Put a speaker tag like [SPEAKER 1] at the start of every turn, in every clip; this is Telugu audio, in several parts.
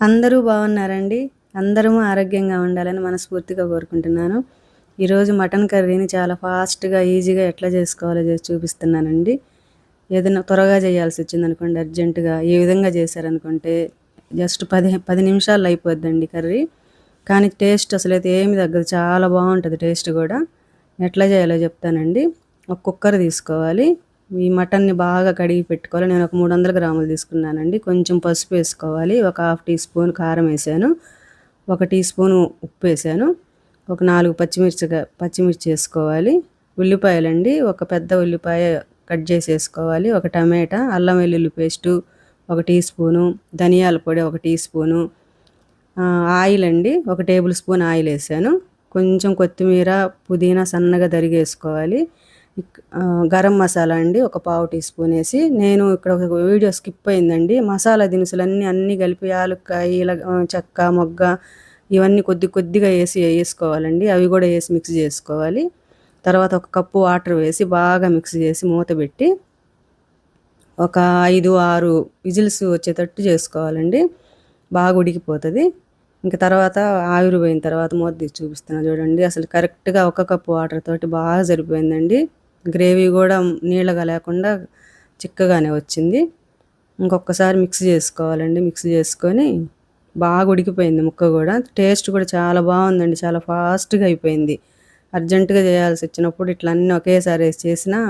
[SPEAKER 1] అందరూ బాగున్నారండి. అందరము ఆరోగ్యంగా ఉండాలని మనస్ఫూర్తిగా కోరుకుంటున్నాను. ఈరోజు మటన్ కర్రీని చాలా ఫాస్ట్గా ఈజీగా ఎట్లా చేసుకోవాలో చేసి చూపిస్తున్నానండి. ఏదైనా త్వరగా చేయాల్సి వచ్చింది అనుకోండి అర్జెంటుగా ఏ విధంగా చేశారనుకుంటే జస్ట్ పది పది నిమిషాల్లో అయిపోద్దండి కర్రీ. కానీ టేస్ట్ అసలు అయితే ఏమి తగ్గదు చాలా బాగుంటుంది టేస్ట్ కూడా. ఎట్లా చేయాలో చెప్తానండి. ఒక కుక్కర్ తీసుకోవాలి. ఈ మటన్ని బాగా కడిగి పెట్టుకోవాలి. నేను ఒక మూడు వందల గ్రాములు తీసుకున్నానండి. కొంచెం పసుపు వేసుకోవాలి. ఒక హాఫ్ టీ స్పూన్ కారం వేసాను. ఒక టీ స్పూన్ ఉప్పు వేసాను. ఒక నాలుగు పచ్చిమిర్చి పచ్చిమిర్చి వేసుకోవాలి. ఉల్లిపాయలండి. ఒక పెద్ద ఉల్లిపాయ కట్ చేసి వేసుకోవాలి. ఒక టమాటా అల్లం వెల్లుల్లి పేస్టు ఒక టీ స్పూను ధనియాల పొడి ఒక టీ స్పూను ఆయిల్ అండి ఒక టేబుల్ స్పూన్ ఆయిల్ వేసాను. కొంచెం కొత్తిమీర పుదీనా సన్నగా తరిగేసుకోవాలి. గరం మసాలా అండి ఒక పావు టీ స్పూన్ వేసి. నేను ఇక్కడ ఒక వీడియో స్కిప్ అయిందండి. మసాలా దినుసులన్నీ అన్నీ కలిపి యాలక్కాయ ఇలా చెక్క మొగ్గ ఇవన్నీ కొద్ది కొద్దిగా వేసి వేసుకోవాలండి. అవి కూడా వేసి మిక్స్ చేసుకోవాలి. తర్వాత ఒక కప్పు వాటర్ వేసి బాగా మిక్స్ చేసి మూత పెట్టి ఒక ఐదు ఆరు విజిల్స్ వచ్చేటట్టు చేసుకోవాలండి. బాగా ఉడికిపోతుంది. ఇంకా తర్వాత ఆవిరిపోయిన తర్వాత మూత తీసి చూపిస్తున్నా చూడండి. అసలు కరెక్ట్గా ఒక కప్పు వాటర్ తోటి బాగా సరిపోయిందండి. గ్రేవీ కూడా నీళ్ళగా లేకుండా చిక్కగానే వచ్చింది. ఇంకొకసారి మిక్స్ చేసుకోవాలండి. మిక్స్ చేసుకొని బాగా ఉడికిపోయింది ముక్క కూడా. టేస్ట్ కూడా చాలా బాగుందండి. చాలా ఫాస్ట్గా అయిపోయింది. అర్జెంటుగా చేయాల్సి వచ్చినప్పుడు ఇట్లా అన్నీ ఒకేసారి వేసి చేసినా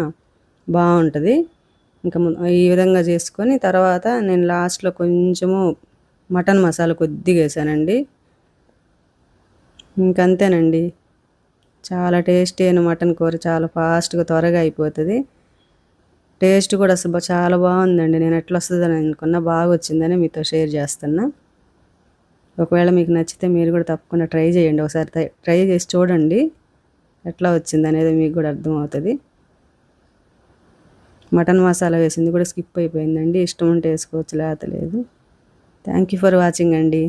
[SPEAKER 1] బాగుంటుంది. ఇంకా ఈ విధంగా చేసుకొని తర్వాత నేను లాస్ట్లో కొంచెము మటన్ మసాలా కొద్దిగా వేసానండి. ఇంకంతేనండి. చాలా టేస్టీ అయిన మటన్ కూర చాలా ఫాస్ట్గా త్వరగా అయిపోతుంది. టేస్ట్ కూడా అసలు చాలా బాగుందండి. నేను ఎట్లా వస్తుందని అనుకున్నా బాగా వచ్చిందని మీతో షేర్ చేస్తున్నా. ఒకవేళ మీకు నచ్చితే మీరు కూడా తప్పకుండా ట్రై చేయండి. ఒకసారి ట్రై చేసి చూడండి ఎట్లా వచ్చింది అనేది మీకు కూడా అర్థమవుతుంది. మటన్ మసాలా వేసింది కూడా స్కిప్ అయిపోయిందండి. ఇష్టం ఉంటే వేసుకోవచ్చు లేకపోతే లేదు. థ్యాంక్ యూ ఫర్ వాచింగ్ అండి.